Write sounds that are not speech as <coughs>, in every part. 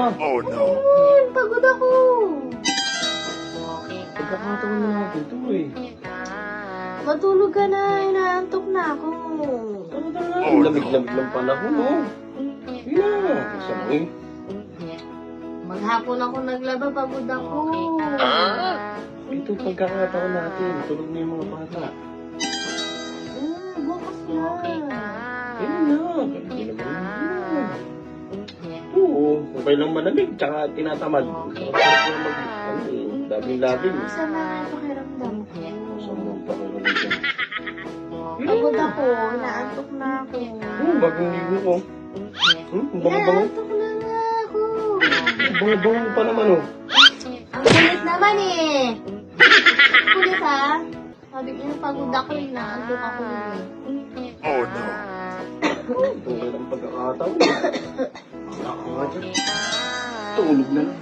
mo. Oh no. Ayun, pagod ako. Pagkakataon na ako dito eh. Matulog ka na, inaantok na ako. Ano na nga, oh, lamig-lamig lang panahon oh. Yeah, isa mo eh. Maghapon ako naglaba, pagod ako. Ah? Ito pagkakataon natin, tulog na yung mga bata. Hmm, bukas na. Okay lang malamig, tsaka tinatamad. Sarap na mag, ano eh, labing-labing. Masama pakiramdam ko. Masama ang pakiramdam ko. Pagod ako, inaantok na ako. Hmm, bagong ligo ko. Hmm, ang bango-bango. Inaantok na nga ako. Ang Bango-bango pa naman, oh. Ang kulit naman eh. Kulit ha? Sabi niya, pagod ako, inaantok ako eh. <coughs> Tunay ng pagkakataon. <coughs> Nga dyan. Tulog na lang.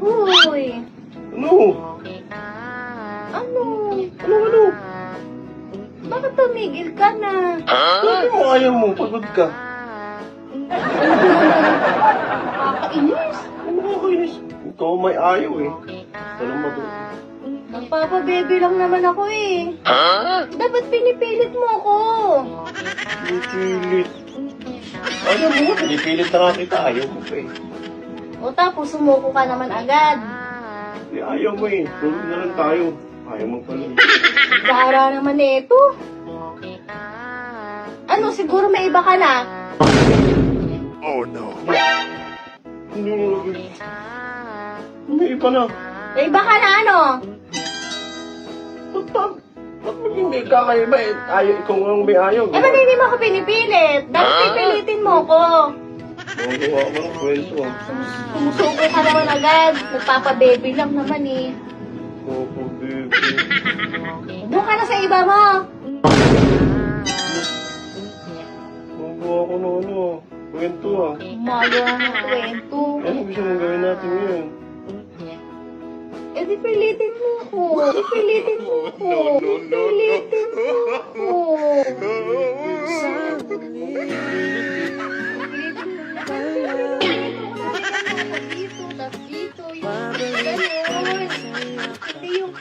Uy! Ano? Ano? Ano, ano? Bakit tumigil ka na? Sabi mo ayaw mo, pagod ka. Nakakainis. Ano nakakainis? Ikaw may ayaw eh. Walang matuto. Nagpapabebe lang naman ako eh. Dapat pinipilit mo ako. Pipilit. Ayaw mo, pinipilit na nga kita. Ayaw mo pa eh. O tapos sumuko ka naman agad. Eh, Ayaw mo eh. Tulog na lang tayo. Ayaw mo pala. Gara naman eh ito. Ano, siguro may iba ka na? Hindi mo Hindi pa na. May iba ka na ano? Ba? Ba't mo hindi ka kayo ba eh? Ayaw, ikaw ang may ayaw. Eh, ba't hindi mo ako pinipilit? Dapat pipilitin mo ko. Magawa ko ng kwento ah. Sumusuko ka naman agad. Nagpapabebe lang naman eh. Opo, baby. Doon ka na sa iba mo. Magawa ko ng ano ah. Kwento ah. Umaga ng kwento. Ano gusto mong gawin natin ngayon? Eh, di pilitin mo ako. <laughs> Di pilitin mo ako. Di pilitin mo ako. Dito, tas dito, yung ganun. Hindi yung,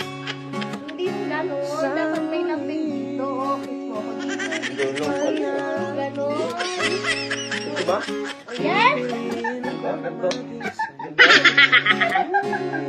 hindi yung ganun. Dapat may lambing dito. Kiss mo ako dito. Dito, pala. ganun. Ito ba? Yes! <laughs>